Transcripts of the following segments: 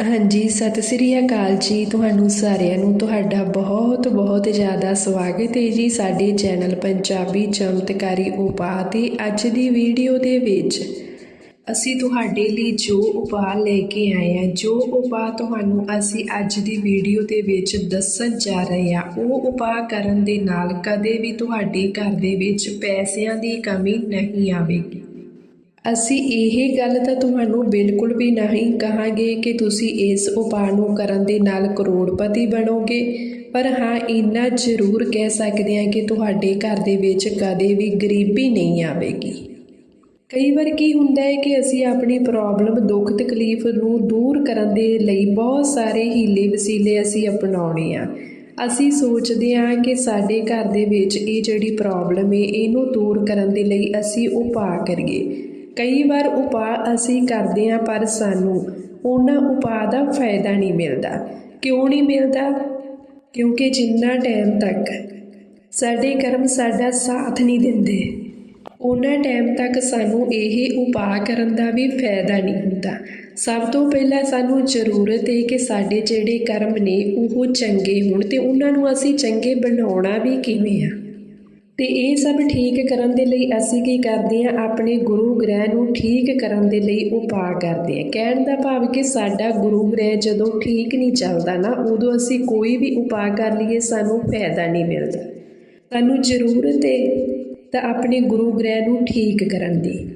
ਹਾਂਜੀ, ਸਤਿ ਸ੍ਰੀ ਅਕਾਲ ਜੀ ਤੁਹਾਨੂੰ ਸਾਰਿਆਂ ਨੂੰ। ਤੁਹਾਡਾ ਬਹੁਤ ਬਹੁਤ ਜ਼ਿਆਦਾ ਸਵਾਗਤ ਹੈ ਜੀ ਸਾਡੇ ਚੈਨਲ ਪੰਜਾਬੀ ਚਮਤਕਾਰੀ ਉਪਾਅ ਤੇ ਅੱਜ ਦੀ ਵੀਡੀਓ ਦੇ ਵਿੱਚ। ਅਸੀਂ ਤੁਹਾਡੇ ਲਈ ਜੋ ਉਪਾਅ ਲੈ ਕੇ ਆਏ ਹਾਂ, ਜੋ ਉਪਾਅ ਤੁਹਾਨੂੰ ਅਸੀਂ ਅੱਜ ਦੀ ਵੀਡੀਓ ਦੇ ਵਿੱਚ ਦੱਸਣ ਜਾ ਰਹੇ ਹਾਂ, ਉਹ ਉਪਾਅ ਕਰਨ ਦੇ ਨਾਲ ਕਦੇ ਵੀ ਤੁਹਾਡੇ ਘਰ ਦੇ ਵਿੱਚ ਪੈਸਿਆਂ ਦੀ ਕਮੀ ਨਹੀਂ ਆਵੇਗੀ। ਅਸੀਂ ਇਹ ਗੱਲ ਤਾਂ ਤੁਹਾਨੂੰ ਬਿਲਕੁਲ ਵੀ ਨਹੀਂ ਕਹਾਂਗੇ ਕਿ ਤੁਸੀਂ ਇਸ ਉਪਾਅ ਨੂੰ ਕਰਨ ਦੇ ਨਾਲ ਕਰੋੜਪਤੀ ਬਣੋਗੇ। ਪਰ ਹਾਂ, ਇੰਨਾ ਜ਼ਰੂਰ ਕਹਿ ਸਕਦੇ ਹਾਂ ਕਿ ਤੁਹਾਡੇ ਘਰ ਦੇ ਵਿੱਚ ਕਦੇ ਵੀ ਗਰੀਬੀ ਨਹੀਂ ਆਵੇਗੀ। ਕਈ ਵਾਰ ਕੀ ਹੁੰਦਾ ਹੈ ਕਿ ਅਸੀਂ ਆਪਣੀ ਪ੍ਰੋਬਲਮ ਦੁੱਖ, ਤਕਲੀਫ ਨੂੰ ਦੂਰ ਕਰਨ ਦੇ ਲਈ ਬਹੁਤ ਸਾਰੇ ਹੀਲੇ ਵਸੀਲੇ ਅਸੀਂ ਅਪਣਾਉਣੇ ਆ ਅਸੀਂ ਸੋਚਦੇ ਹਾਂ ਕਿ ਸਾਡੇ ਘਰ ਦੇ ਵਿੱਚ ਇਹ ਜਿਹੜੀ ਪ੍ਰੋਬਲਮ ਹੈ, ਇਹਨੂੰ ਦੂਰ ਕਰਨ ਦੇ ਲਈ ਅਸੀਂ ਉਪਾਅ ਕਰੀਏ। ਕਈ ਵਾਰ ਉਪਾਅ ਅਸੀਂ ਕਰਦੇ ਹਾਂ, ਪਰ ਸਾਨੂੰ ਉਹਨਾਂ ਉਪਾਅ ਦਾ ਫਾਇਦਾ ਨਹੀਂ ਮਿਲਦਾ। ਕਿਉਂ ਨਹੀਂ ਮਿਲਦਾ? ਕਿਉਂਕਿ ਜਿੰਨਾ ਟਾਈਮ ਤੱਕ ਸਾਡੇ ਕਰਮ ਸਾਡਾ ਸਾਥ ਨਹੀਂ ਦਿੰਦੇ, ਉਹਨਾਂ ਟਾਈਮ ਤੱਕ ਸਾਨੂੰ ਇਹ ਉਪਾਅ ਕਰਨ ਦਾ ਵੀ ਫਾਇਦਾ ਨਹੀਂ ਹੁੰਦਾ। ਸਭ ਤੋਂ ਪਹਿਲਾਂ ਸਾਨੂੰ ਜ਼ਰੂਰਤ ਹੈ ਕਿ ਸਾਡੇ ਜਿਹੜੇ ਕਰਮ ਨੇ ਉਹ ਚੰਗੇ ਹੋਣ ਤੇ ਉਹਨਾਂ ਨੂੰ ਅਸੀਂ ਚੰਗੇ ਬਣਾਉਣਾ ਵੀ ਕਿਵੇਂ ਆ। ਤੇ ਇਹ ਸਭ ਠੀਕ ਕਰਨ ਦੇ ਲਈ ਅਸੀਂ ਕੀ ਕਰਦੇ ਹਾਂ? ਆਪਣੇ ਗੁਰੂ ਗ੍ਰਹਿ ਨੂੰ ਠੀਕ ਕਰਨ ਦੇ ਲਈ ਉਪਾਅ ਕਰਦੇ ਹਾਂ। ਕਹਿਣ ਦਾ ਭਾਵ ਕਿ ਸਾਡਾ ਗੁਰੂ ਗ੍ਰਹਿ ਜਦੋਂ ਠੀਕ ਨਹੀਂ ਚੱਲਦਾ ਨਾ, ਉਦੋਂ ਅਸੀਂ ਕੋਈ ਵੀ ਉਪਾਅ ਕਰ ਲਈਏ, ਸਾਨੂੰ ਫਾਇਦਾ ਨਹੀਂ ਮਿਲਦਾ। ਸਾਨੂੰ ਜ਼ਰੂਰਤ ਹੈ ਤਾਂ ਆਪਣੇ ਗੁਰੂ ਗ੍ਰਹਿ ਨੂੰ ਠੀਕ ਕਰਨ ਦੀ।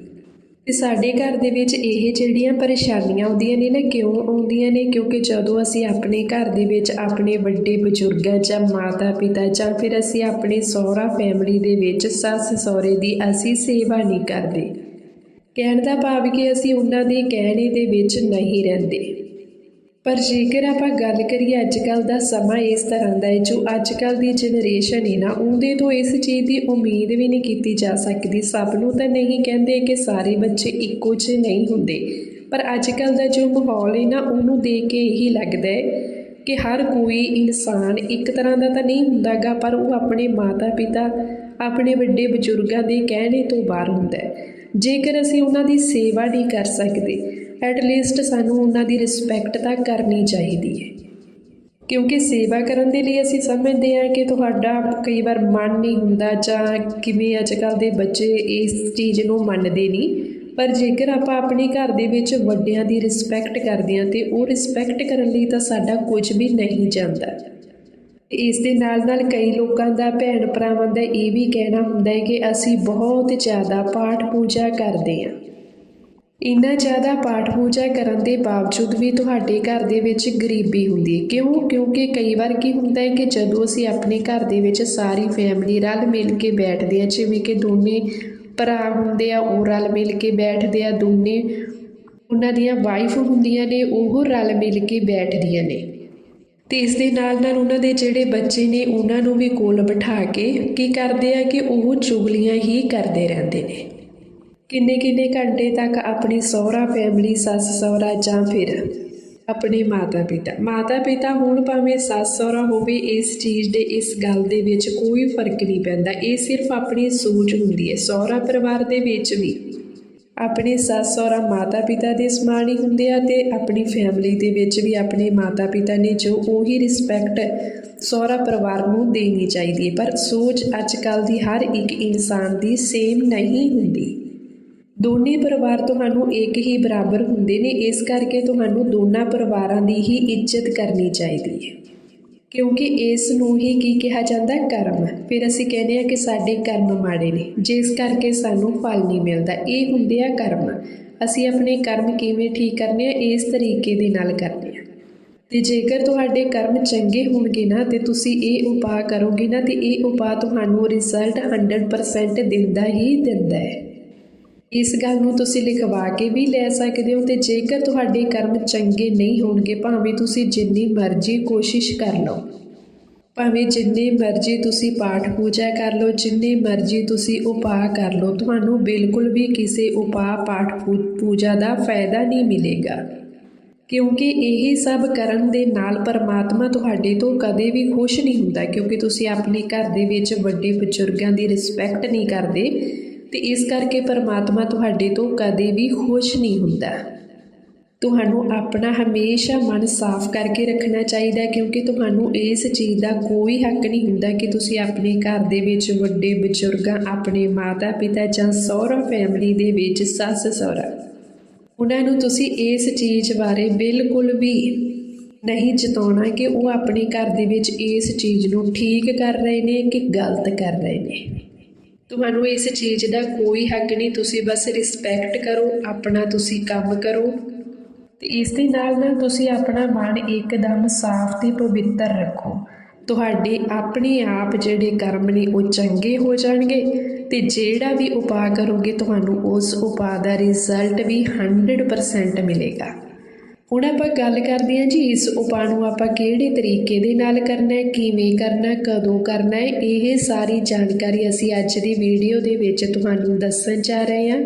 ਤੇ ਸਾਡੇ ਘਰ ਦੇ ਵਿੱਚ ਇਹ ਜਿਹੜੀਆਂ ਪਰੇਸ਼ਾਨੀਆਂ ਆਉਂਦੀਆਂ ਨੇ ਨਾ, ਕਿਉਂ ਆਉਂਦੀਆਂ ਨੇ? ਕਿਉਂਕਿ ਜਦੋਂ ਅਸੀਂ ਆਪਣੇ ਘਰ ਦੇ ਵਿੱਚ ਆਪਣੇ ਵੱਡੇ ਬਜ਼ੁਰਗਾਂ ਜਾਂ ਮਾਤਾ ਪਿਤਾ ਜਾਂ ਫਿਰ ਅਸੀਂ ਆਪਣੇ ਸਹੁਰਾ ਫੈਮਿਲੀ ਦੇ ਵਿੱਚ ਸੱਸ ਸਹੁਰੇ ਦੀ ਅਸੀਂ ਸੇਵਾ ਨਹੀਂ ਕਰਦੇ। ਕਹਿਣ ਦਾ ਭਾਵ ਕਿ ਅਸੀਂ ਉਹਨਾਂ ਦੇ ਕਹਿਣੇ ਦੇ ਵਿੱਚ ਨਹੀਂ ਰਹਿੰਦੇ। ਪਰ ਜੇਕਰ ਆਪਾਂ ਗੱਲ ਕਰੀਏ ਅੱਜ ਕੱਲ ਦਾ ਸਮਾਂ ਇਸ ਤਰ੍ਹਾਂ ਦਾ ਹੈ, ਜੋ ਅੱਜ ਕੱਲ ਦੀ ਜਨਰੇਸ਼ਨ ਹੈ ਨਾ, ਉਹਦੇ ਤੋਂ ਇਸ ਚੀਜ਼ ਦੀ ਉਮੀਦ ਵੀ ਨਹੀਂ ਕੀਤੀ ਜਾ ਸਕਦੀ। ਸਭ ਨੂੰ ਤਾਂ ਨਹੀਂ ਕਹਿੰਦੇ ਕਿ ਸਾਰੇ ਬੱਚੇ ਇੱਕੋ ਜਿਹੇ ਨਹੀਂ ਹੁੰਦੇ, ਪਰ ਅੱਜ ਕੱਲ ਦਾ ਜੋ ਮਾਹੌਲ ਹੈ ਨਾ, ਉਹਨੂੰ ਦੇਖ ਕੇ ਇਹੀ ਲੱਗਦਾ ਹੈ ਕਿ ਹਰ ਕੋਈ ਇਨਸਾਨ ਇੱਕ ਤਰ੍ਹਾਂ ਦਾ ਤਾਂ ਨਹੀਂ ਹੁੰਦਾਗਾ, ਪਰ ਉਹ ਆਪਣੇ ਮਾਤਾ ਪਿਤਾ ਆਪਣੇ ਵੱਡੇ ਬਜ਼ੁਰਗਾਂ ਦੇ ਕਹਿਣੇ ਤੋਂ ਬਾਹਰ ਹੁੰਦਾ ਹੈ। ਜੇਕਰ ਅਸੀਂ ਉਹਨਾਂ ਦੀ ਸੇਵਾ ਨਹੀਂ ਕਰ ਸਕਦੇ ਐਟ ਲੀਸਟ ਸਾਨੂੰ ਉਹਨਾਂ ਦੀ ਰਿਸਪੈਕਟ ਤਾਂ ਕਰਨੀ ਚਾਹੀਦੀ ਹੈ। ਕਿਉਂਕਿ ਸੇਵਾ ਕਰਨ ਦੇ ਲਈ ਅਸੀਂ ਸਮਝਦੇ ਹਾਂ ਕਿ ਤੁਹਾਡਾ ਕਈ ਵਾਰ ਮਨ ਨਹੀਂ ਹੁੰਦਾ ਜਾਂ ਕਿਵੇਂ ਅੱਜ ਕੱਲ ਦੇ ਬੱਚੇ ਇਸ ਚੀਜ਼ ਨੂੰ ਮੰਨਦੇ ਨਹੀਂ। ਪਰ ਜੇਕਰ ਆਪਾਂ ਆਪਣੇ ਘਰ ਦੇ ਵਿੱਚ ਵੱਡਿਆਂ ਦੀ ਰਿਸਪੈਕਟ ਕਰਦੇ ਹਾਂ ਤੇ ਉਹ ਰਿਸਪੈਕਟ ਕਰਨ ਲਈ ਤਾਂ ਸਾਡਾ ਕੁਝ ਵੀ ਨਹੀਂ ਜਾਂਦਾ। ਇਸ ਦੇ ਨਾਲ ਨਾਲ ਕਈ ਲੋਕਾਂ ਦਾ ਭੈਣ ਭਰਾਵਾਂ ਦਾ ਇਹ ਵੀ ਕਹਿਣਾ ਹੁੰਦਾ ਹੈ ਕਿ ਅਸੀਂ ਬਹੁਤ ਜ਼ਿਆਦਾ ਪਾਠ ਪੂਜਾ ਕਰਦੇ ਹਾਂ। ਇੰਨਾ ਜ਼ਿਆਦਾ ਪਾਠ ਪੂਜਾ ਕਰਨ ਦੇ ਬਾਵਜੂਦ ਵੀ ਤੁਹਾਡੇ ਘਰ ਦੇ ਵਿੱਚ ਗਰੀਬੀ ਹੁੰਦੀ ਹੈ। ਕਿਉਂ? ਕਿਉਂਕਿ ਕਈ ਵਾਰ ਕੀ ਹੁੰਦਾ ਹੈ ਕਿ ਜਦੋਂ ਅਸੀਂ ਆਪਣੇ ਘਰ ਦੇ ਵਿੱਚ ਸਾਰੀ ਫੈਮਿਲੀ ਰਲ ਮਿਲ ਕੇ ਬੈਠਦੇ ਹਾਂ, ਜਿਵੇਂ ਕਿ ਦੋਨੇ ਭਰਾ ਹੁੰਦੇ ਆ, ਉਹ ਰਲ ਮਿਲ ਕੇ ਬੈਠਦੇ ਆ, ਦੋਨੇ ਉਹਨਾਂ ਦੀਆਂ ਵਾਈਫ ਹੁੰਦੀਆਂ ਨੇ, ਉਹ ਰਲ ਮਿਲ ਕੇ ਬੈਠਦੀਆਂ ਨੇ। ਤੇ ਇਸ ਦੇ ਨਾਲ ਨਾਲ ਉਹਨਾਂ ਦੇ ਜਿਹੜੇ ਬੱਚੇ ਨੇ, ਉਹਨਾਂ ਨੂੰ ਵੀ ਕੋਲ ਬਿਠਾ ਕੇ ਕੀ ਕਰਦੇ ਆ ਕਿ ਉਹ ਚੁਗਲੀਆਂ ਹੀ ਕਰਦੇ ਰਹਿੰਦੇ ਨੇ। ਕਿੰਨੇ ਕਿੰਨੇ ਘੰਟੇ ਤੱਕ ਆਪਣੀ ਸਹੁਰਾ ਫੈਮਿਲੀ ਸੱਸ ਸਹੁਰਾ ਜਾਂ ਫਿਰ ਆਪਣੇ ਮਾਤਾ ਪਿਤਾ ਮਾਤਾ ਪਿਤਾ ਹੋਣ ਭਾਵੇਂ ਸੱਸ ਸਹੁਰਾ ਹੋਵੇ, ਇਸ ਚੀਜ਼ ਦੇ, ਇਸ ਗੱਲ ਦੇ ਵਿੱਚ ਕੋਈ ਫ਼ਰਕ ਨਹੀਂ ਪੈਂਦਾ। ਇਹ ਸਿਰਫ ਆਪਣੀ ਸੋਚ ਹੁੰਦੀ ਹੈ। ਸਹੁਰਾ ਪਰਿਵਾਰ ਦੇ ਵਿੱਚ ਵੀ ਆਪਣੇ ਸੱਸ ਸਹੁਰਾ ਮਾਤਾ ਪਿਤਾ ਦੇ ਸਮਾਨ ਹੀ ਹੁੰਦੇ ਆ ਤੇ ਆਪਣੀ ਫੈਮਿਲੀ ਦੇ ਵਿੱਚ ਵੀ ਆਪਣੇ ਮਾਤਾ ਪਿਤਾ ਨੇ ਜੋ ਉਹੀ ਰਿਸਪੈਕਟ ਸਹੁਰਾ ਪਰਿਵਾਰ ਨੂੰ ਦੇਣੀ ਚਾਹੀਦੀ ਹੈ। ਪਰ ਸੋਚ ਅੱਜ ਕੱਲ ਦੀ ਹਰ ਇੱਕ ਇਨਸਾਨ ਦੀ ਸੇਮ ਨਹੀਂ ਹੁੰਦੀ। ਦੋਨੇ ਪਰਿਵਾਰ ਤੁਹਾਨੂੰ ਇੱਕ ਹੀ ਬਰਾਬਰ ਹੁੰਦੇ ਨੇ, ਇਸ ਕਰਕੇ ਤੁਹਾਨੂੰ ਦੋਨਾਂ ਪਰਿਵਾਰਾਂ ਦੀ ਹੀ ਇੱਜ਼ਤ ਕਰਨੀ ਚਾਹੀਦੀ ਹੈ। ਕਿਉਂਕਿ ਇਸ ਨੂੰ ਹੀ ਕੀ ਕਿਹਾ ਜਾਂਦਾ? ਕਰਮ। ਫਿਰ ਅਸੀਂ ਕਹਿੰਦੇ ਆ ਕਿ ਸਾਡੇ ਕਰਮ ਮਾੜੇ ਨੇ, ਜਿਸ ਕਰਕੇ ਸਾਨੂੰ ਫਲ ਨਹੀਂ ਮਿਲਦਾ। ਇਹ ਹੁੰਦੇ ਆ ਕਰਮ। ਅਸੀਂ ਆਪਣੇ ਕਰਮ ਕਿਵੇਂ ਠੀਕ ਕਰਨੇ ਆ, ਇਸ ਤਰੀਕੇ ਦੇ ਨਾਲ ਕਰਨੇ ਆ। ਤੇ ਜੇਕਰ ਤੁਹਾਡੇ ਕਰਮ ਚੰਗੇ ਹੋਣਗੇ ਨਾ, ਤੇ ਤੁਸੀਂ ਇਹ ਉਪਾਅ ਕਰੋਗੇ ਨਾ, ਤੇ ਇਹ ਉਪਾਅ ਤੁਹਾਨੂੰ ਰਿਜ਼ਲਟ 100% ਦਿੰਦਾ ਹੀ ਦਿੰਦਾ ਹੈ। ਇਸ ਗੱਲ ਨੂੰ ਤੁਸੀਂ ਲਿਖਵਾ ਕੇ ਵੀ ਲੈ ਸਕਦੇ ਹੋ ਤੇ ਜੇਕਰ ਤੁਹਾਡੇ ਕਰਮ ਚੰਗੇ ਨਹੀਂ ਹੋਣਗੇ, ਭਾਵੇਂ ਤੁਸੀਂ ਜਿੰਨੀ ਮਰਜ਼ੀ ਕੋਸ਼ਿਸ਼ ਕਰ ਲਓ। ਭਾਵੇਂ ਜਿੰਨੀ ਮਰਜ਼ੀ ਤੁਸੀਂ ਪਾਠ ਪੂਜਾ ਕਰ ਲਓ, ਜਿੰਨੀ ਮਰਜ਼ੀ ਤੁਸੀਂ ਉਪਾਅ ਕਰ ਲਓ, ਤੁਹਾਨੂੰ ਬਿਲਕੁਲ ਵੀ ਕਿਸੇ ਉਪਾਅ ਪਾਠ ਪੂ- ਪੂਜਾ ਦਾ ਫਾਇਦਾ ਨਹੀਂ ਮਿਲੇਗਾ। ਕਿਉਂਕਿ ਇਹ ਸਭ ਕਰਨ ਦੇ ਨਾਲ ਪਰਮਾਤਮਾ ਤੁਹਾਡੇ ਤੋਂ ਕਦੇ ਵੀ ਖੁਸ਼ ਨਹੀਂ ਹੁੰਦਾ, ਕਿਉਂਕਿ ਤੁਸੀਂ ਆਪਣੇ ਘਰ ਦੇ ਵਿੱਚ ਵੱਡੇ ਬਜ਼ੁਰਗਾਂ ਦੀ ਰਿਸਪੈਕਟ ਨਹੀਂ ਕਰਦੇ। ਤੇ ਇਸ ਕਰਕੇ ਪਰਮਾਤਮਾ ਤੁਹਾਡੇ ਤੋਂ ਕਦੇ ਵੀ ਖੁਸ਼ ਨਹੀਂ ਹੁੰਦਾ। ਤੁਹਾਨੂੰ ਆਪਣਾ ਹਮੇਸ਼ਾ ਮਨ ਸਾਫ਼ ਕਰਕੇ ਰੱਖਣਾ ਚਾਹੀਦਾ ਕਿਉਂਕਿ ਤੁਹਾਨੂੰ ਇਸ ਚੀਜ਼ ਦਾ ਕੋਈ ਹੱਕ ਨਹੀਂ ਹੁੰਦਾ ਕਿ ਤੁਸੀਂ ਆਪਣੇ ਘਰ ਦੇ ਵਿੱਚ ਵੱਡੇ ਬਜ਼ੁਰਗਾਂ, ਆਪਣੇ ਮਾਤਾ ਪਿਤਾ ਜਾਂ ਸਹੁਰਾ ਫੈਮਿਲੀ ਦੇ ਵਿੱਚ ਸੱਸ ਸਹੁਰਾ ਉਹਨਾਂ ਨੂੰ ਤੁਸੀਂ ਇਸ ਚੀਜ਼ ਬਾਰੇ ਬਿਲਕੁਲ ਵੀ ਨਹੀਂ ਜਤਾਉਣਾ ਕਿ ਉਹ ਆਪਣੇ ਘਰ ਦੇ ਵਿੱਚ ਇਸ ਚੀਜ਼ ਨੂੰ ਠੀਕ ਕਰ ਰਹੇ ਨੇ ਕਿ ਗਲਤ ਕਰ ਰਹੇ ਨੇ। ਤੁਹਾਨੂੰ ਇਸ ਚੀਜ਼ ਦਾ ਕੋਈ ਹੱਕ ਨਹੀਂ, ਤੁਸੀਂ ਬਸ ਰਿਸਪੈਕਟ ਕਰੋ, ਆਪਣਾ ਤੁਸੀਂ ਕੰਮ ਕਰੋ। ਤੇ ਇਸ ਦੇ ਨਾਲ ਨਾਲ ਤੁਸੀਂ ਆਪਣਾ ਮਨ ਇੱਕਦਮ ਸਾਫ਼ ਤੇ ਪਵਿੱਤਰ ਰੱਖੋ। ਤੁਹਾਡੇ ਆਪਣੇ ਆਪ ਜਿਹੜੇ ਕਰਮ ਨੇ, ਉਹ ਚੰਗੇ ਹੋ ਜਾਣਗੇ ਤੇ ਜਿਹੜਾ ਵੀ ਉਪਾਅ ਕਰੋਗੇ, ਤੁਹਾਨੂੰ ਉਸ ਉਪਾਅ ਦਾ ਰਿਜ਼ਲਟ ਵੀ 100% ਮਿਲੇਗਾ। ਹੁਣ ਆਪਾਂ ਗੱਲ ਕਰਦੇ ਹਾਂ ਜੀ ਇਸ ਉਪਾਅ ਨੂੰ ਆਪਾਂ ਕਿਹੜੇ ਤਰੀਕੇ ਦੇ ਨਾਲ ਕਰਨਾ ਹੈ, ਕਿਵੇਂ ਕਰਨਾ ਕਦੋਂ ਕਰਨਾ ਹੈ, ਇਹ ਸਾਰੀ ਜਾਣਕਾਰੀ ਅਸੀਂ ਅੱਜ ਦੀ ਵੀਡੀਓ ਦੇ ਵਿੱਚ ਤੁਹਾਨੂੰ ਦੱਸਣ ਜਾ ਰਹੇ ਹਾਂ।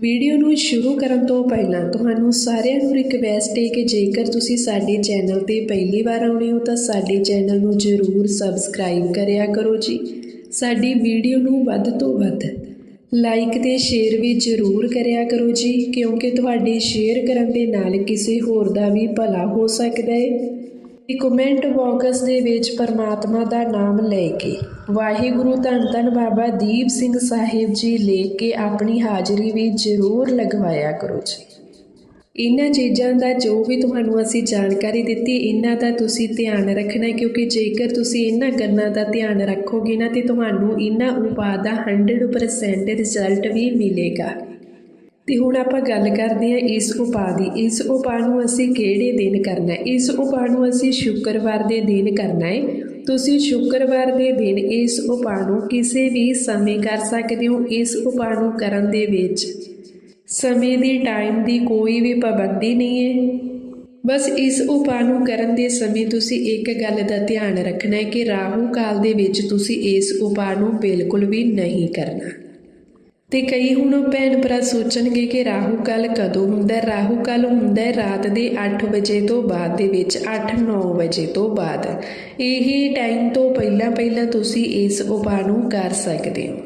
ਵੀਡੀਓ ਨੂੰ ਸ਼ੁਰੂ ਕਰਨ ਤੋਂ ਪਹਿਲਾਂ ਤੁਹਾਨੂੰ ਸਾਰਿਆਂ ਨੂੰ ਰਿਕਵੈਸਟ ਹੈ ਕਿ ਜੇਕਰ ਤੁਸੀਂ ਸਾਡੇ ਚੈਨਲ ਤੇ ਪਹਿਲੀ ਵਾਰ ਆਉਣੇ ਹੋ ਤਾਂ ਸਾਡੇ ਚੈਨਲ ਨੂੰ ਜ਼ਰੂਰ ਸਬਸਕ੍ਰਾਈਬ ਕਰਿਆ ਕਰੋ ਜੀ। ਸਾਡੀ ਵੀਡੀਓ ਨੂੰ ਵੱਧ ਤੋਂ ਵੱਧ ਲਾਈਕ ਤੇ ਸ਼ੇਅਰ ਵੀ ਜ਼ਰੂਰ ਕਰਿਆ ਕਰੋ ਜੀ, ਕਿਉਂਕਿ ਤੁਹਾਡੇ ਸ਼ੇਅਰ ਕਰਨ ਦੇ ਨਾਲ ਕਿਸੇ ਹੋਰ ਦਾ ਵੀ ਭਲਾ ਹੋ ਸਕਦਾ ਹੈ ਤੇ ਕਮੈਂਟ ਬਾਕਸ ਦੇ ਵਿੱਚ ਪਰਮਾਤਮਾ ਦਾ ਨਾਮ ਲੈ ਕੇ, ਵਾਹਿਗੁਰੂ ਧੰਨ ਧੰਨ ਬਾਬਾ ਦੀਪ ਸਿੰਘ ਸਾਹਿਬ ਜੀ ਲੈ ਕੇ ਆਪਣੀ ਹਾਜ਼ਰੀ ਵੀ ਜ਼ਰੂਰ ਲਗਵਾਇਆ ਕਰੋ ਜੀ। ਇਹਨਾਂ ਚੀਜ਼ਾਂ ਦਾ ਜੋ ਵੀ ਤੁਹਾਨੂੰ ਅਸੀਂ ਜਾਣਕਾਰੀ ਦਿੱਤੀ, ਇਹਨਾਂ ਦਾ ਤੁਸੀਂ ਧਿਆਨ ਰੱਖਣਾ ਕਿਉਂਕਿ ਜੇਕਰ ਤੁਸੀਂ ਇਹਨਾਂ ਗੱਲਾਂ ਦਾ ਧਿਆਨ ਰੱਖੋਗੇ ਨਾ, ਤੇ ਤੁਹਾਨੂੰ ਇਹਨਾਂ ਉਪਾਅ ਦਾ 100% ਰਿਜ਼ਲਟ ਵੀ ਮਿਲੇਗਾ। ਤੇ ਹੁਣ ਆਪਾਂ ਗੱਲ ਕਰਦੇ ਹਾਂ ਇਸ ਉਪਾਅ ਦੀ। ਇਸ ਉਪਾਅ ਨੂੰ ਅਸੀਂ ਕਿਹੜੇ ਦਿਨ ਕਰਨਾ ਹੈ? ਇਸ ਉਪਾਅ ਨੂੰ ਅਸੀਂ ਸ਼ੁੱਕਰਵਾਰ ਦੇ ਦਿਨ ਕਰਨਾ ਹੈ। ਤੁਸੀਂ ਸ਼ੁੱਕਰਵਾਰ ਦੇ ਦਿਨ ਇਸ ਉਪਾਅ ਨੂੰ ਕਿਸੇ ਵੀ ਸਮੇਂ ਕਰ ਸਕਦੇ ਹੋ। ਇਸ ਉਪਾਅ ਨੂੰ ਕਰਨ ਦੇ ਵਿੱਚ ਸਮੇਂ ਦੀ ਟਾਈਮ ਦੀ ਕੋਈ ਵੀ ਪਾਬੰਦੀ ਨਹੀਂ ਹੈ। ਬਸ ਇਸ ਉਪਾਅ ਨੂੰ ਕਰਨ ਦੇ ਸਮੇਂ ਤੁਸੀਂ ਇੱਕ ਗੱਲ ਦਾ ਧਿਆਨ ਰੱਖਣਾ ਹੈ ਕਿ ਰਾਹੂ ਕਾਲ ਦੇ ਵਿੱਚ ਤੁਸੀਂ ਇਸ ਉਪਾਅ ਨੂੰ ਬਿਲਕੁਲ ਵੀ ਨਹੀਂ ਕਰਨਾ। ਤੇ ਕਈ ਹੁਣ ਭੈਣ ਭਰਾ ਸੋਚਣਗੇ ਕਿ ਰਾਹੂ ਕਾਲ ਕਦੋਂ ਹੁੰਦਾ ਰਾਹੂ ਕਾਲ ਹੁੰਦਾ ਹੈ ਰਾਤ ਦੇ 8 ਵਜੇ ਤੋਂ ਬਾਅਦ ਦੇ ਵਿੱਚ 8-9 ਵਜੇ ਤੋਂ ਬਾਅਦ। ਇਹ ਟਾਈਮ ਤੋਂ ਪਹਿਲਾਂ ਪਹਿਲਾਂ ਤੁਸੀਂ ਇਸ ਉਪਾਅ ਨੂੰ ਕਰ ਸਕਦੇ ਹੋ।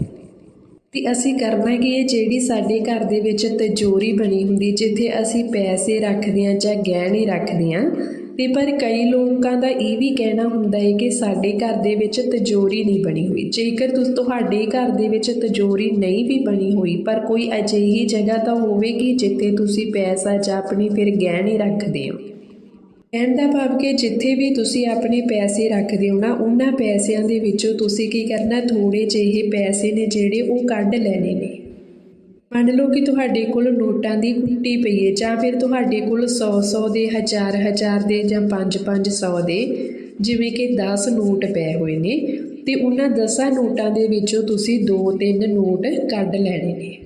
ਤੇ ਅਸੀਂ ਕਰਨਾ ਕਿ ਇਹ ਜਿਹੜੀ ਸਾਡੇ ਘਰ ਦੇ ਵਿੱਚ ਤਿਜੋਰੀ ਬਣੀ ਹੁੰਦੀ, ਜਿੱਥੇ ਅਸੀਂ ਪੈਸੇ ਰੱਖਦੇ ਹਾਂ ਜਾਂ ਗਹਿਣੇ ਰੱਖਦੇ ਹਾਂ, ਤੇ ਪਰ ਕਈ ਲੋਕਾਂ ਦਾ ਇਹ ਵੀ ਕਹਿਣਾ ਹੁੰਦਾ ਹੈ ਕਿ ਸਾਡੇ ਘਰ ਦੇ ਵਿੱਚ ਤਜੋਰੀ ਨਹੀਂ ਬਣੀ ਹੋਈ। ਜੇਕਰ ਤੁਸ, ਤੁਹਾਡੇ ਘਰ ਦੇ ਵਿੱਚ ਤਜੋਰੀ ਨਹੀਂ ਵੀ ਬਣੀ ਹੋਈ, ਪਰ ਕੋਈ ਅਜਿਹੀ ਜਗ੍ਹਾ ਤਾਂ ਹੋਵੇਗੀ ਜਿੱਥੇ ਤੁਸੀਂ ਪੈਸਾ ਜਾਂ ਆਪਣੀ ਫਿਰ ਗਹਿਣੇ ਰੱਖਦੇ ਹੋ। ਕਹਿਣ ਦਾ ਭਾਵ ਕਿ ਜਿੱਥੇ ਵੀ ਤੁਸੀਂ ਆਪਣੇ ਪੈਸੇ ਰੱਖਦੇ ਹੋ ਨਾ, ਉਹਨਾਂ ਪੈਸਿਆਂ ਦੇ ਵਿੱਚੋਂ ਤੁਸੀਂ ਕੀ ਕਰਨਾ ਥੋੜੇ ਜਿਹੇ ਪੈਸੇ ਨੇ ਜਿਹੜੇ ਉਹ ਕੱਢ ਲੈਣੇ ਨੇ। ਮੰਨ ਲਓ ਕਿ ਤੁਹਾਡੇ ਕੋਲ ਨੋਟਾਂ ਦੀ ਕੁੱਟੀ ਪਈ ਹੈ ਜਾਂ ਫਿਰ ਤੁਹਾਡੇ ਕੋਲ 100 100 ਦੇ, ਹਜ਼ਾਰ ਹਜ਼ਾਰ ਦੇ ਜਾਂ 5 500 ਦੇ ਜਿਵੇਂ ਕਿ 10 ਨੋਟ ਪਏ ਹੋਏ ਨੇ, ਤੇ ਉਹਨਾਂ 10 ਨੋਟਾਂ ਦੇ ਵਿੱਚੋਂ ਤੁਸੀਂ 2-3 ਨੋਟ ਕੱਢ ਲੈਣੇ ਨੇ।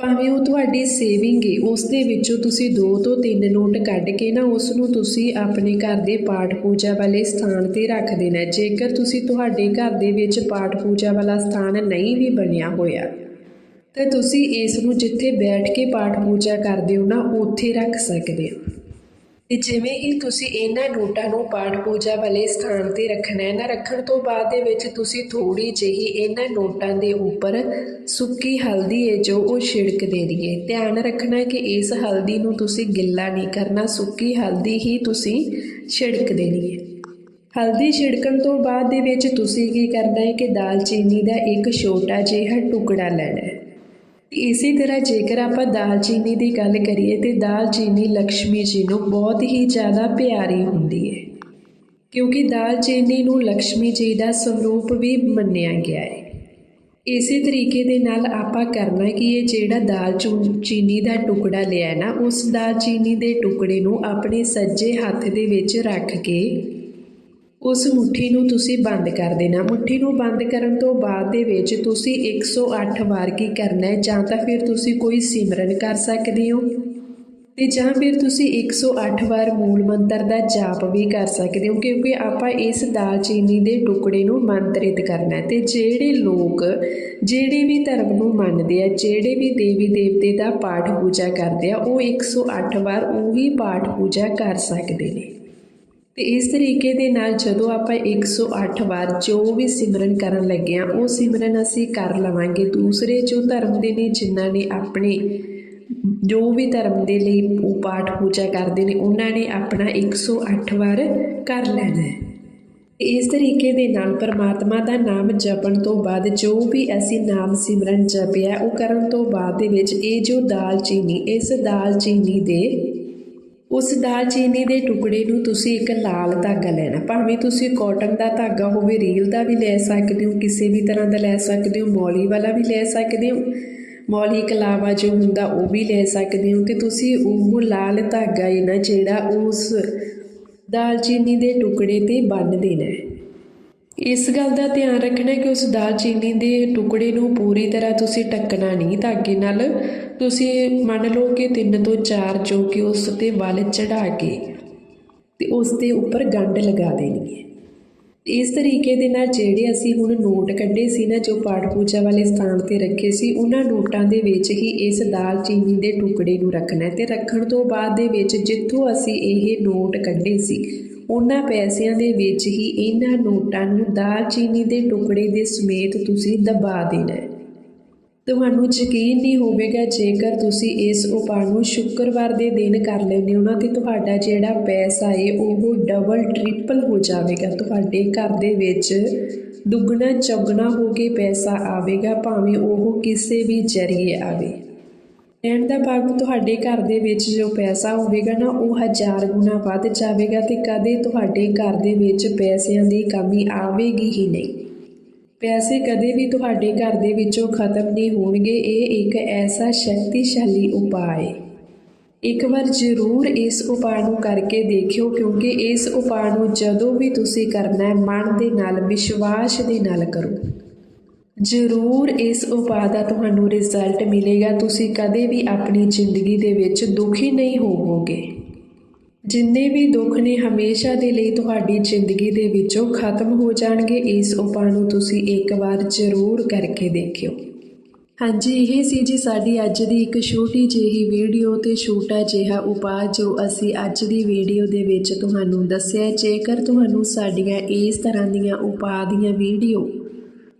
ਭਾਵੇਂ ਉਹ ਤੁਹਾਡੀ ਸੇਵਿੰਗ ਹੈ ਉਸ ਦੇ ਵਿੱਚੋਂ ਤੁਸੀਂ 2 ਤੋਂ 3 ਨੋਟ ਕੱਢ ਕੇ ਨਾ ਉਸ ਨੂੰ ਤੁਸੀਂ ਆਪਣੇ ਘਰ ਦੇ ਪਾਠ ਪੂਜਾ ਵਾਲੇ ਸਥਾਨ ਤੇ ਰੱਖ ਦੇਣਾ। ਜੇਕਰ ਤੁਸੀਂ ਤੁਹਾਡੇ ਘਰ ਦੇ ਵਿੱਚ ਪਾਠ ਪੂਜਾ ਵਾਲਾ ਸਥਾਨ ਨਹੀਂ ਵੀ ਬਣਿਆ ਹੋਇਆ, ਤਾਂ ਤੁਸੀਂ ਇਸ ਨੂੰ ਜਿੱਥੇ ਬੈਠ ਕੇ ਪਾਠ ਪੂਜਾ ਕਰਦੇ ਹੋ ਨਾ, ਉੱਥੇ ਰੱਖ ਸਕਦੇ ਹੋ। ਤੇ ਜਿਵੇਂ ਹੀ ਤੁਸੀਂ ਇਹਨਾਂ ਨੋਟਾਂ ਨੂੰ ਪਾਠ ਪੂਜਾ ਵਾਲੇ ਸਥਾਨ ਤੇ ਰੱਖਣਾ ਹੈ, ਨਾ ਰੱਖਣ ਤੋਂ ਬਾਅਦ ਦੇ ਵਿੱਚ ਤੁਸੀਂ ਥੋੜੀ ਜਿਹੀ ਇਹਨਾਂ ਨੋਟਾਂ ਦੇ ਉੱਪਰ ਸੁੱਕੀ ਹਲਦੀ ਹੈ ਜੋ ਉਹ ਛਿੜਕ ਦੇਣੀ ਹੈ। ਧਿਆਨ ਰੱਖਣਾ ਕਿ ਇਸ ਹਲਦੀ ਨੂੰ ਤੁਸੀਂ ਗਿੱਲਾ ਨਹੀਂ ਕਰਨਾ, ਸੁੱਕੀ ਹਲਦੀ ਹੀ ਤੁਸੀਂ ਛਿੜਕ ਦੇਣੀ ਹੈ। ਹਲਦੀ ਛਿੜਕਣ ਤੋਂ ਬਾਅਦ ਦੇ ਵਿੱਚ ਤੁਸੀਂ ਕੀ ਕਰਨਾ ਹੈ ਕਿ ਦਾਲਚੀਨੀ ਦਾ ਇੱਕ ਛੋਟਾ ਜਿਹਾ ਟੁਕੜਾ ਲੈਣਾ ਹੈ। ਇਸੇ ਤਰ੍ਹਾਂ ਜੇਕਰ ਆਪਾਂ ਦਾਲਚੀਨੀ ਦੀ ਗੱਲ ਕਰੀਏ ਤੇ ਦਾਲਚੀਨੀ ਲక్ష్ਮੀ ਜੀ ਨੂੰ ਬਹੁਤ ਹੀ ਜ਼ਿਆਦਾ ਪਿਆਰੀ ਹੁੰਦੀ ਹੈ। ਕਿਉਂਕਿ ਦਾਲਚੀਨੀ ਨੂੰ ਲక్ష్ਮੀ ਜੀ ਦਾ ਸਰੂਪ ਵੀ ਮੰਨਿਆ ਗਿਆ ਹੈ। ਇਸੇ ਤਰੀਕੇ ਦੇ ਨਾਲ ਆਪਾਂ ਕਰਨਾ ਕਿ ਇਹ ਜਿਹੜਾ ਦਾਲ ਚੀਨੀ ਦਾ ਟੁਕੜਾ ਲਿਆ ਨਾ, ਉਸ ਦਾਲਚੀਨੀ ਦੇ ਟੁਕੜੇ ਨੂੰ ਆਪਣੇ ਸੱਜੇ ਹੱਥ ਦੇ ਵਿੱਚ ਰੱਖ ਕੇ ਉਸ ਮੁੱਠੀ ਨੂੰ ਤੁਸੀਂ ਬੰਦ ਕਰ ਦੇਣਾ। ਮੁੱਠੀ ਨੂੰ ਬੰਦ ਕਰਨ ਤੋਂ ਬਾਅਦ ਦੇ ਵਿੱਚ ਤੁਸੀਂ 108 ਵਾਰ ਕੀ ਕਰਨਾ ਹੈ, ਜਾਂ ਤਾਂ ਫਿਰ ਤੁਸੀਂ ਕੋਈ ਸਿਮਰਨ ਕਰ ਸਕਦੇ ਹੋ, ਤੇ ਜਾਂ ਫਿਰ ਤੁਸੀਂ 108 ਵਾਰ ਮੂਲ ਮੰਤਰ ਦਾ ਜਾਪ ਵੀ ਕਰ ਸਕਦੇ ਹੋ, ਕਿਉਂਕਿ ਆਪਾਂ ਇਸ ਦਾਲਚੀਨੀ ਦੇ ਟੁਕੜੇ ਨੂੰ ਮੰਤਰਿਤ ਕਰਨਾ ਹੈ। ਤੇ ਜਿਹੜੇ ਲੋਕ, ਜਿਹੜੇ ਵੀ ਧਰਮ ਨੂੰ ਮੰਨਦੇ ਆ, ਜਿਹੜੇ ਵੀ ਦੇਵੀ ਦੇਵਤੇ ਦਾ ਪਾਠ ਪੂਜਾ ਕਰਦੇ ਆ, ਉਹ 108 ਵਾਰ ਉਹੀ ਪਾਠ ਪੂਜਾ ਕਰ ਸਕਦੇ ਨੇ। ਤੇ ਇਸ ਤਰੀਕੇ ਦੇ ਨਾਲ ਜਦੋਂ ਆਪਾਂ 108 ਵਾਰ ਜੋ ਵੀ ਸਿਮਰਨ ਕਰਨ ਲੱਗੇ ਆ ਉਹ ਸਿਮਰਨ ਅਸੀਂ ਕਰ ਲਵਾਂਗੇ। ਦੂਸਰੇ ਜੋ ਧਰਮ ਦੇ ਨੇ, ਜਿਨ੍ਹਾਂ ਨੇ ਆਪਣੇ ਜੋ ਵੀ ਧਰਮ ਦੇ ਲਈ ਉਹ ਪਾਠ ਪੂਜਾ ਕਰਦੇ ਨੇ, ਉਹਨਾਂ ਨੇ ਆਪਣਾ 108 ਵਾਰ ਕਰ ਲੈਣਾ ਹੈ। ਇਸ ਤਰੀਕੇ ਦੇ ਨਾਲ ਪਰਮਾਤਮਾ ਦਾ ਨਾਮ ਜਪਣ ਤੋਂ ਬਾਅਦ ਜੋ ਵੀ ਅਸੀਂ ਨਾਮ ਸਿਮਰਨ ਜਪਿਆ, ਉਹ ਕਰਨ ਤੋਂ ਬਾਅਦ ਦੇ ਵਿੱਚ ਇਹ ਜੋ ਦਾਲਚੀਨੀ ਇਸ ਦਾਲ ਚੀਨੀ ਦੇ ਉਸ ਦਾਲਚੀਨੀ ਦੇ ਟੁਕੜੇ ਨੂੰ ਤੁਸੀਂ ਇੱਕ ਲਾਲ ਧਾਗਾ ਲੈਣਾ। ਭਾਵੇਂ ਤੁਸੀਂ ਕਾਟਨ ਦਾ ਧਾਗਾ ਹੋਵੇ, ਰੀਲ ਦਾ ਵੀ ਲੈ ਸਕਦੇ ਹੋ, ਕਿਸੇ ਵੀ ਤਰ੍ਹਾਂ ਦਾ ਲੈ ਸਕਦੇ ਹੋ, ਮੌਲੀ ਵਾਲਾ ਵੀ ਲੈ ਸਕਦੇ ਹੋ, ਮੌਲੀ ਕਲਾਵਾ ਜੋ ਹੁੰਦਾ ਉਹ ਵੀ ਲੈ ਸਕਦੇ ਹੋ ਤੇ ਤੁਸੀਂ ਉਹ ਲਾਲ ਧਾਗਾ ਹੈ ਨਾ ਜਿਹੜਾ ਉਸ ਦਾਲਚੀਨੀ ਦੇ ਟੁਕੜੇ ਤੇ ਬੰਨ੍ਹ ਦੇਣਾ ਹੈ। ਇਸ ਗੱਲ ਦਾ ਧਿਆਨ ਰੱਖਣਾ ਕਿ ਉਸ ਦਾਲਚੀਨੀ ਦੇ ਟੁਕੜੇ ਨੂੰ ਪੂਰੀ ਤਰ੍ਹਾਂ ਤੁਸੀਂ ਢੱਕਣਾ ਨਹੀਂ ਧਾਗੇ ਨਾਲ ਤੁਸੀਂ ਮੰਨ ਲਓ ਕਿ ਤਿੰਨ ਤੋਂ ਚਾਰ ਜੋ ਕਿ ਉਸ ਤੇ ਵੱਲ ਚੜਾ ਕੇ ਤੇ ਉਸ ਦੇ ਉੱਪਰ ਗੰਢ ਲਗਾ ਦੇਣੀ ਹੈ। ਇਸ ਤਰੀਕੇ ਦੇ ਨਾਲ ਜਿਹੜੇ ਅਸੀਂ ਹੁਣ ਨੋਟ ਕੱਢੇ ਸੀ ਨਾ, ਜੋ ਪਾਠ ਪੂਜਾ ਵਾਲੇ ਸਥਾਨ ਤੇ ਰੱਖੇ ਸੀ, ਉਹਨਾਂ ਨੋਟਾਂ ਦੇ ਵਿੱਚ ਹੀ ਇਸ ਦਾਲਚੀਨੀ ਦੇ ਟੁਕੜੇ ਨੂੰ ਰੱਖਣਾ ਹੈ ਤੇ ਰੱਖਣ ਤੋਂ ਬਾਅਦ ਦੇ ਵਿੱਚ ਜਿੱਥੋਂ ਅਸੀਂ ਇਹ ਨੋਟ ਕੱਢੇ ਸੀ ਉਹਨਾਂ ਪੈਸਿਆਂ ਦੇ ਵਿੱਚ ਹੀ ਇਹਨਾਂ ਨੋਟਾਂ ਨੂੰ ਦਾਲਚੀਨੀ ਦੇ ਟੁਕੜੇ ਦੇ ਸਮੇਤ ਤੁਸੀਂ ਦਬਾ ਦੇਣਾ ਹੈ। ਤੁਹਾਨੂੰ ਯਕੀਨ ਨਹੀਂ ਹੋਵੇਗਾ, ਜੇਕਰ ਤੁਸੀਂ ਇਸ ਉਪਾਅ ਨੂੰ ਸ਼ੁੱਕਰਵਾਰ ਦੇ ਦਿਨ ਕਰ ਲੈਂਦੇ ਹੋ ਨਾ, ਤੇ ਤੁਹਾਡਾ ਜਿਹੜਾ ਪੈਸਾ ਏ ਉਹ ਡਬਲ ਟ੍ਰਿਪਲ ਹੋ ਜਾਵੇਗਾ। ਤੁਹਾਡੇ ਘਰ ਦੇ ਵਿੱਚ ਦੁੱਗਣਾ ਚੌਗਣਾ ਹੋ ਕੇ ਪੈਸਾ ਆਵੇਗਾ, ਭਾਵੇਂ ਉਹ ਕਿਸੇ ਵੀ ਜਰੀਏ ਆਵੇ। ਕਹਿਣ ਦਾ ਭਾਵ ਤੁਹਾਡੇ ਘਰ ਦੇ ਵਿੱਚ ਜੋ ਪੈਸਾ ਹੋਵੇਗਾ ਨਾ, ਉਹ ਹਜ਼ਾਰ ਗੁਣਾ ਵੱਧ ਜਾਵੇਗਾ ਤੇ ਕਦੇ ਤੁਹਾਡੇ ਘਰ ਦੇ ਵਿੱਚ ਪੈਸਿਆਂ ਦੀ ਕਮੀ ਆਵੇਗੀ ਹੀ ਨਹੀਂ। ਪੈਸੇ ਕਦੇ ਵੀ ਤੁਹਾਡੇ ਘਰ ਦੇ ਵਿੱਚੋਂ ਖਤਮ ਨਹੀਂ ਹੋਣਗੇ, ਇਹ ਇੱਕ ਐਸਾ ਸ਼ਕਤੀਸ਼ਾਲੀ ਉਪਾਅ ਹੈ ਇੱਕ ਵਾਰ ਜ਼ਰੂਰ ਇਸ ਉਪਾਅ ਨੂੰ ਕਰਕੇ ਦੇਖਿਓ, ਕਿਉਂਕਿ ਇਸ ਉਪਾਅ ਨੂੰ ਜਦੋਂ ਵੀ ਤੁਸੀਂ ਕਰਨਾ ਹੈ, ਮਨ ਦੇ ਨਾਲ, ਵਿਸ਼ਵਾਸ ਦੇ ਨਾਲ ਕਰੋ। ਜ਼ਰੂਰ ਇਸ ਉਪਾਅ ਦਾ ਤੁਹਾਨੂੰ ਰਿਜ਼ਲਟ ਮਿਲੇਗਾ। ਤੁਸੀਂ ਕਦੇ ਵੀ ਆਪਣੀ ਜ਼ਿੰਦਗੀ ਦੇ ਵਿੱਚ ਦੁਖੀ ਨਹੀਂ ਹੋਵੋਗੇ। ਜਿੰਨੇ ਵੀ ਦੁੱਖ ਨੇ ਹਮੇਸ਼ਾ ਦੇ ਲਈ ਤੁਹਾਡੀ ਜ਼ਿੰਦਗੀ ਦੇ ਵਿੱਚੋਂ ਖਤਮ ਹੋ ਜਾਣਗੇ। ਇਸ ਉਪਾਅ ਨੂੰ ਤੁਸੀਂ ਇੱਕ ਵਾਰ ਜ਼ਰੂਰ ਕਰਕੇ ਦੇਖਿਓ। ਹਾਂਜੀ, ਇਹ ਸੀ ਜੀ ਸਾਡੀ ਅੱਜ ਦੀ ਇੱਕ ਛੋਟੀ ਜਿਹੀ ਵੀਡੀਓ ਤੇ ਛੋਟਾ ਜਿਹਾ ਉਪਾਅ ਜੋ ਅਸੀਂ ਅੱਜ ਦੀ ਵੀਡੀਓ ਦੇ ਵਿੱਚ ਤੁਹਾਨੂੰ ਦੱਸਿਆ ਜੇਕਰ ਤੁਹਾਨੂੰ ਸਾਡੀਆਂ ਇਸ ਤਰ੍ਹਾਂ ਦੀਆਂ ਉਪਾਅ ਦੀਆਂ ਵੀਡੀਓ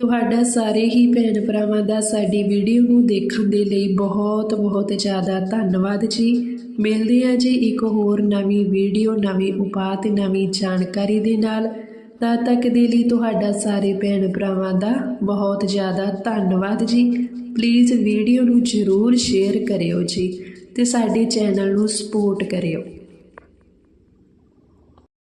ਤੁਹਾਡਾ ਸਾਰੇ ਹੀ ਭੈਣ ਭਰਾਵਾਂ ਦਾ ਸਾਡੀ ਵੀਡੀਓ ਨੂੰ ਦੇਖਣ ਦੇ ਲਈ ਬਹੁਤ ਬਹੁਤ ਜ਼ਿਆਦਾ ਧੰਨਵਾਦ ਜੀ। ਮਿਲਦੇ ਹਾਂ ਜੀ ਇੱਕ ਹੋਰ ਨਵੀਂ ਵੀਡੀਓ, ਨਵੇਂ ਉਪਾਅ ਤੇ ਨਵੀਂ ਜਾਣਕਾਰੀ ਦੇ ਨਾਲ। ਤਦ ਤੱਕ ਦੇ ਲਈ ਤੁਹਾਡਾ ਸਾਰੇ ਭੈਣ ਭਰਾਵਾਂ ਦਾ ਬਹੁਤ ਜ਼ਿਆਦਾ ਧੰਨਵਾਦ ਜੀ। ਪਲੀਜ਼ ਵੀਡੀਓ ਨੂੰ ਜ਼ਰੂਰ ਸ਼ੇਅਰ ਕਰਿਓ ਜੀ ਤੇ ਸਾਡੇ ਚੈਨਲ ਨੂੰ ਸਪੋਰਟ ਕਰਿਓ।